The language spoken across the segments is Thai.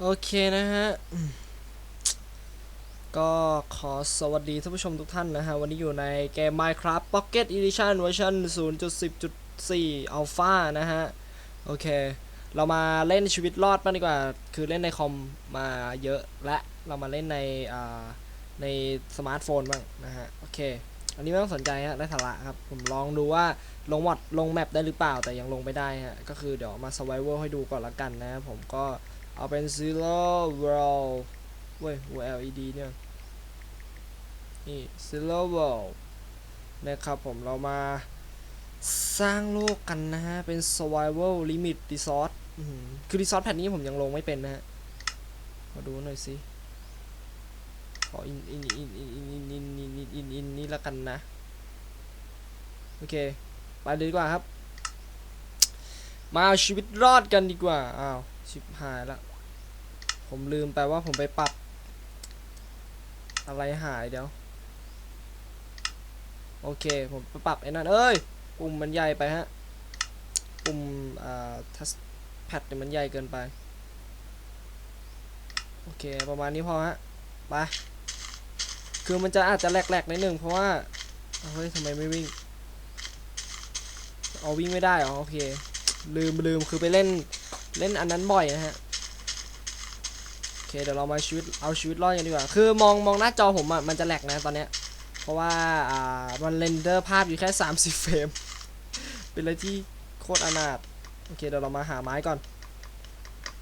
โอเคนะฮะ ก็ขอสวัสดีท่านผู้ชมทุกท่านนะฮะ วันนี้อยู่ในเกม Minecraft Pocket Edition เวอร์ชัน0.10.4 Alpha นะฮะ โอเค เรามาเล่นชีวิตรอดบ้างดีกว่า คือเล่นในคอมมาเยอะและเรามาเล่นในอ่าในสมาร์ทโฟนบ้างนะฮะ โอเค อันนี้ไม่ต้องสนใจฮะได้สาระครับ ผมลองดูว่าลงมอดลงแมปได้หรือเปล่าแต่ยังลงไม่ได้ฮะ ก็คือเดี๋ยวมา survival ให้ดูก่อนละกันนะผมก็ เอาเป็น zero world เว้ย LED เนี่ย นี่ zero world นะครับผมเรามาสร้างโลกกันนะฮะ เป็น survival limit resort อื้อหือคือ resort แผ่นนี้ผมยังลงไม่เป็นนะฮะ มาดูหน่อยสิ ขออินอินอินอินอินอินอินอินอินอินอินนี่ละกันนะ โอเค ไปดีกว่าครับ มาเอาชีวิตรอดกันดีกว่า อ้าว ชิบหายละ ผมลืมไปว่าผมไปปรับ อะไรหายเดี๋ยว โอเค ผมไปปรับไอ้นั่นเอ้ย ปุ่มมันใหญ่ไปฮะ ปุ่มอ่าทัชแพดมันใหญ่เกินไป โอเค ประมาณนี้พอฮะ ไป คือมันจะอาจจะแหลกๆนิดนึงเพราะว่า เฮ้ยทำไมไม่วิ่งเอาวิ่งไม่ได้เหรอโอเค ลืมลืมคือไปเล่นเล่นอันนั้นบ่อยนะฮะ คเดี๋ยวเรามาชีวิตเอาชีวิตรอดกันดีกว่าคือมองมองหน้าจอผมอะมันจะแหลกนะตอนเนี้ยเพราะว่าอ่ามันเรนเดอร์ภาพอยู่แค่ 30 เฟรม เป็นอะไรที่โคตรอนาถโอเคเดี๋ยวเรามาหาไม้ก่อน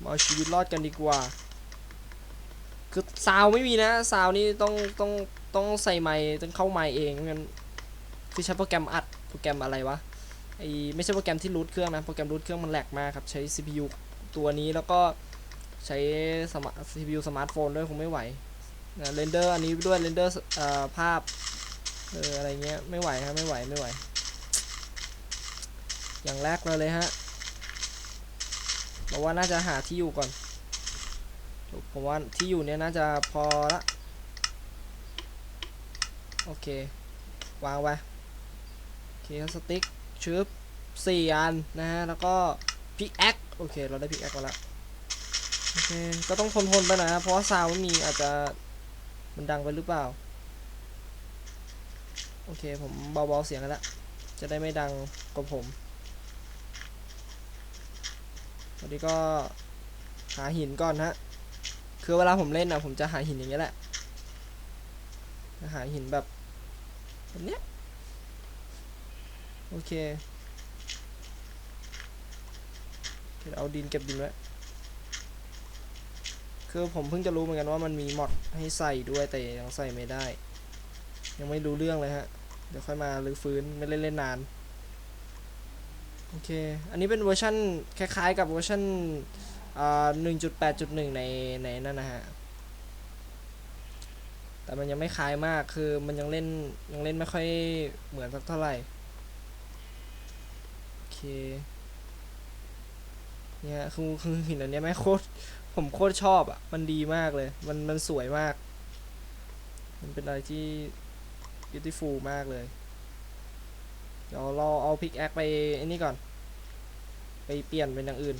มาเอาชีวิตรอดกันดีกว่า คือซาวไม่มีนะซาวนี่ต้องต้องต้องใส่ไม้ต้องเข้าไม้เองงั้นคือใช้โปรแกรมอัดโปรแกรมอะไรวะไอไม่ใช่โปรแกรมที่รูทเครื่องนะโปรแกรมรูทเครื่องมันแหลกมากครับใช้ CPU ตัวนี้แล้วก็ ใช้สมา CPU สมาร์ทโฟนด้วยคงไม่ไหวเรนเดอร์อันนี้ด้วยเรนเดอร์ภาพเอออะไรเงี้ยไม่ไหวครับไม่ไหวไม่ไหว อย่างแรกเลยเลยฮะบอกว่าน่าจะหาที่อยู่ก่อนผมว่าที่อยู่เนี่ยน่าจะพอละโอเควางไว้โอเคสติ๊กชึบสี่อันนะฮะแล้วก็พิกแอคโอเคเราได้พิกแอคมาแล้ว โอเค ก็ต้องทนทนไปหน่อยนะเพราะว่าซาวไม่มีอาจจะมันดังไปหรือเปล่า โอเค ผมเบาๆเสียงกันละ จะได้ไม่ดังกว่าผมวันนี้ก็หาหินก่อนฮะ คือเวลาผมเล่นนะผมจะหาหินอย่างเงี้ยแหละ หาหินแบบแบบเนี้ย โอเคเดี๋ยวเอาดินเก็บดินไว้ คือผมเพิ่งจะรู้เหมือนกันว่ามันมีมอดให้ใส่ด้วยแต่ยังใส่ไม่ได้ ยังไม่รู้เรื่องเลยฮะ เดี๋ยวค่อยมาลื้อฟื้นไม่เล่นเล่นนาน โอเค อันนี้เป็นเวอร์ชันคล้ายๆ กับเวอร์ชันอ่า1.8.1 ในในนั่นนะฮะ แต่มันยังไม่คล้ายมากคือมันยังเล่นยังเล่นไม่ค่อยเหมือนสักเท่าไหร่ โอเค เนี่ยคือคือหินอันนี้แม่โคตรผมโคตรชอบอะ มันดีมากเลย มันมันสวยมาก มันเป็นอะไรที่ beautiful มากเลย เดี๋ยวเราเอาพิกแอคไปไอ้นี่ก่อน ไปเปลี่ยนเป็นอย่างอื่น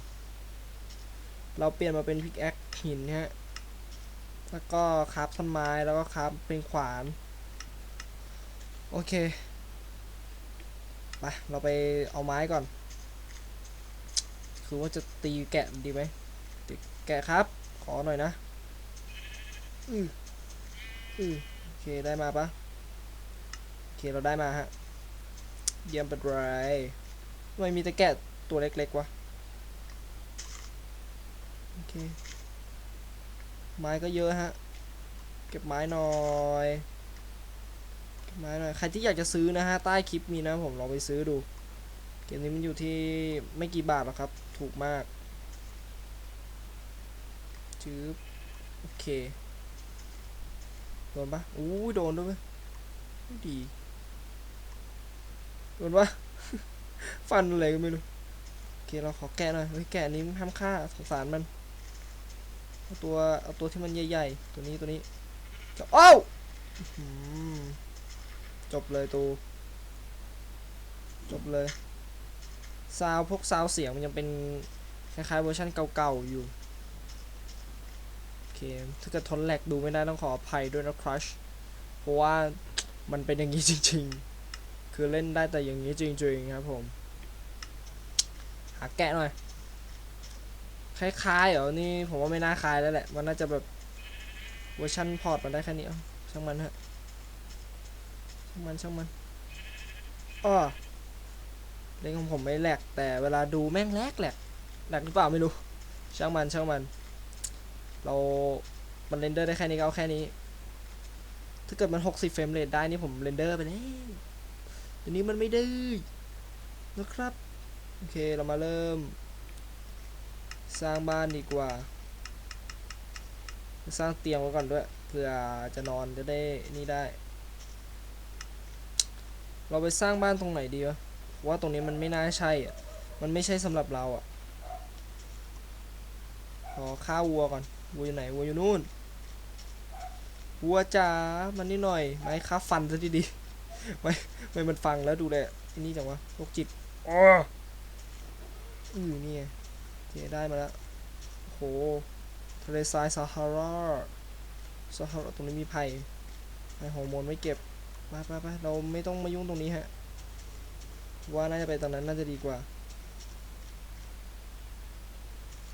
เราเปลี่ยนมาเป็นพิกแอคหินฮะ แล้วก็คราฟต้นไม้แล้วก็คราฟเป็นขวาน โอเค ไป เราไปเอาไม้ก่อน คือว่าจะตีแกะดีไหมตีแกะครับ ขอหน่อยนะ อืออือโอเคได้มาปะโอเคเราได้มาฮะ เยี่ยมเป็นไรทำไมมีแต่แกะตัวเล็กๆวะ โอเค ไม้ก็เยอะฮะ เก็บไม้หน่อยเก็บไม้หน่อย ใครที่อยากจะซื้อนะฮะ ใต้คลิปมีนะผมลองไปซื้อดู เกมนี้มันอยู่ที่ไม่กี่บาทหรอกครับ ถูกมากจืบโอเค โดนปะอู้ยโดนด้วยดี โดนปะฟันอะไรก็ไม่รู้ โอเค เราขอแกะหน่อย เฮ้ย แกะนี้มันห้ามฆ่าสงสารมัน เอาตัว เอาตัวที่มันใหญ่ๆ ตัวนี้ ตัวนี้จะอ้าวจบเลยตู จบเลย ซาวพวกซาวเสียงมันยังเป็นคล้ายๆเวอร์ชันเก่าๆอยู่โอเคถ้าเกิดทนแหลกดูไม่ได้ต้องขออภัยด้วยนะครัชเพราะว่ามันเป็นอย่างนี้จริง ๆ คือเล่นได้แต่อย่างนี้จริงๆครับผมหาแกะหน่อยคล้ายๆเหรอนี่ผมว่าไม่น่าคล้ายแล้วแหละ มันน่าจะแบบเวอร์ชันพอร์ตมันได้แค่นี้เอ้าช่างมันเถอะช่างมันช่างมันอ้อ เล่นของผมไม่แหลกแต่เวลาดูแม่งแหลกแหลกแหลกหรือเปล่าไม่รู้ ช่างมันช่างมัน เรามันเรนเดอร์ได้แค่นี้ก็เอาแค่นี้ ถ้าเกิดมัน 60 เฟรมเรทได้นี่ผมเรนเดอร์ไปแล้วทีนี้มันไม่ได้นะครับ โอเคเรามาเริ่ม สร้างบ้านดีกว่า สร้างเตียงไว้ก่อนด้วยเผื่อจะนอนจะได้นี่ได้ เราไปสร้างบ้านตรงไหนดีวะ ว่าตรงนี้มันไม่น่าใช่อะ มันไม่ใช่สำหรับเราอะ ขอข้าววัวก่อน วัวอยู่ไหน วัวอยู่นู่น วัวจ๋า มันนี่หน่อย ไม้ค้าฟันซะดีๆไม่ไม่มันฟังแล้วดูเลยอันนี้จังวะโรคจิตอ๋ออือนี่ไงโอเคได้มาแล้วโห ทะเลทรายซาฮาราซาฮาราตรงนี้มีไผ่ไผ่ฮอร์โมนไม่เก็บไปไปไปเราไม่ต้องมายุ่งตรงนี้ฮะ ว่าน่าจะไปตรงนั้นน่าจะดีกว่า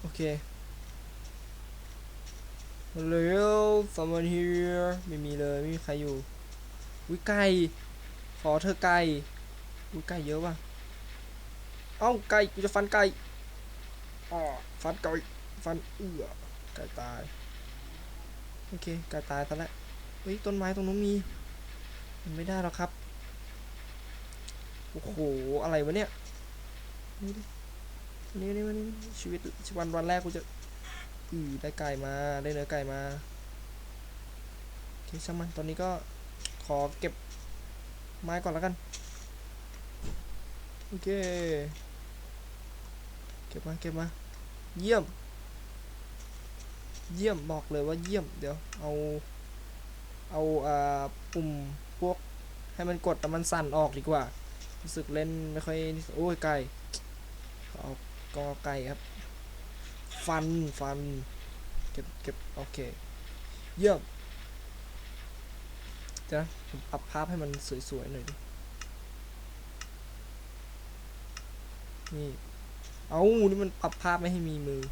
โอเคเร็ว someone here ไม่มีเลย ไม่มีใครอยู่วิไก่ขอเธอไก่วิไก่เยอะว่ะ เอ้าไก่กูจะฟันไก่อ๋อฟันไก่ฟันเอื้อไก่ตาย โอเคไก่ตายซะแล้วเฮ้ยต้นไม้ตรงนู้นมีมันไม่ได้หรอกครับโอ้โห อะไรวะเนี่ย นี่ดินี่นี่นี่ชีวิตวันวันแรกกูจะ อือได้ไก่มา ได้เนื้อไก่มาโอเคช่างมันตอนนี้ก็ขอเก็บไม้ก่อนแล้วกัน โอเค เก็บมา เก็บมา เยี่ยม เยี่ยม บอกเลยว่าเยี่ยม เดี๋ยว เอา เอาอ่าปุ่มพวกให้มันกดแต่มันสั่นออกดีกว่า รู้สึกเล่นไม่ค่อยโอ้ยไก่เอาก็ไก่ครับ ฟันฟันเก็บเก็บโอเค เยี่ยมเดี๋ยวนะผมปรับภาพให้มันสวยๆหน่อยดินี่เอานี่มันปรับภาพไม่ให้มีมือ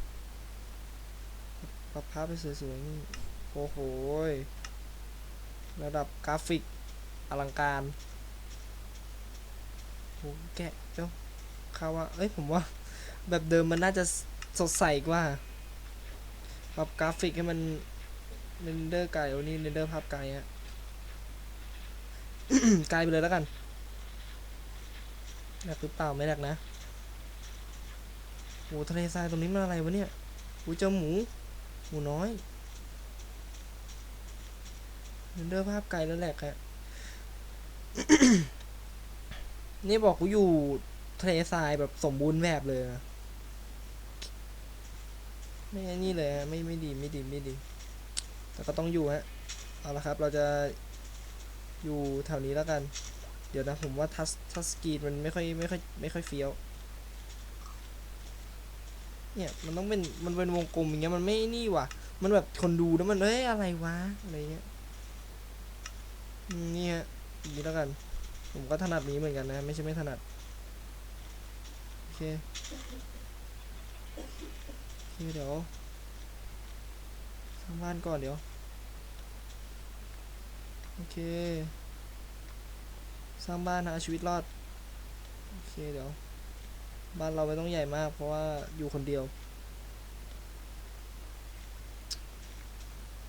ปรับภาพให้สวยๆนี่โอ้โหระดับกราฟิกอลังการ แกะเจ้าข้าว่าเอ้ยผมว่า แบบเดิมมันน่าจะสดใสกว่าปรับกราฟิกให้มันเรนเดอร์ไกลโอ้นี่เรนเดอร์ภาพไกลฮะไกลไปเลยแล้วกันแลกหรือเปล่าไม่แลกนะโอ้ทะเลทรายตรงนี้มันอะไรวะเนี่ยอูเจอหมู หมูน้อยเรนเดอร์ภาพไกลแล้วแหลกฮะ นี่บอกกูอยู่ทะเลทรายแบบสมบูรณ์แบบเลยนะไม่อันนี่เลยฮะไม่ไม่ดีไม่ดีไม่ดี แต่ก็ต้องอยู่ฮะ เอาละครับ เราจะอยู่แถวนี้แล้วกัน เดี๋ยวนะผมว่าทัสทัสกรีนมันไม่ค่อยไม่ค่อยไม่ค่อยเฟี้ยว เนี่ยมันต้องเป็นมันเป็นวงกลมอย่างเงี้ยมันไม่นี่ว่ะ มันแบบคนดูแล้วมันเอ้ยอะไรวะอะไรเงี้ยนี่ฮะอีแล้วกัน ผมก็ถนัดนี้เหมือนกันนะ ไม่ใช่ไม่ถนัด โอเคโอเคเดี๋ยวสร้างบ้านก่อนเดี๋ยว โอเค สร้างบ้านนะเอาชีวิตรอด โอเคเดี๋ยว บ้านเราไม่ต้องใหญ่มาก เพราะว่าอยู่คนเดียว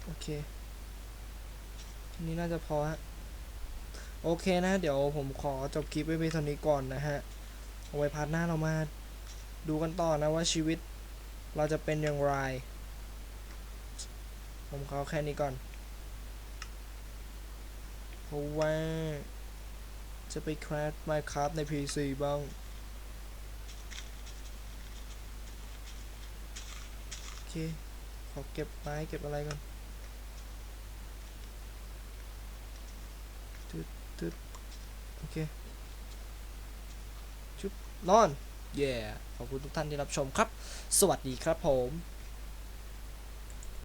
โอเคทีนี้น่าจะพอฮะ โอเคนะ เดี๋ยวผมขอจบคลิปไว้เพียงเท่านี้ก่อนนะฮะเอาไว้พาร์ทหน้าเรามาดูกันต่อนะว่าชีวิตเราจะเป็นอย่างไร ผมขอแค่นี้ก่อน เพราะว่า จะไปคราฟ Minecraft ใน PC บ้างโอเค ขอเก็บไม้เก็บอะไรก่อน ตึ๊ดตึ๊ดโอเค ชุบนอน เย่ขอบคุณทุกท่านที่รับชมครับ สวัสดีครับผม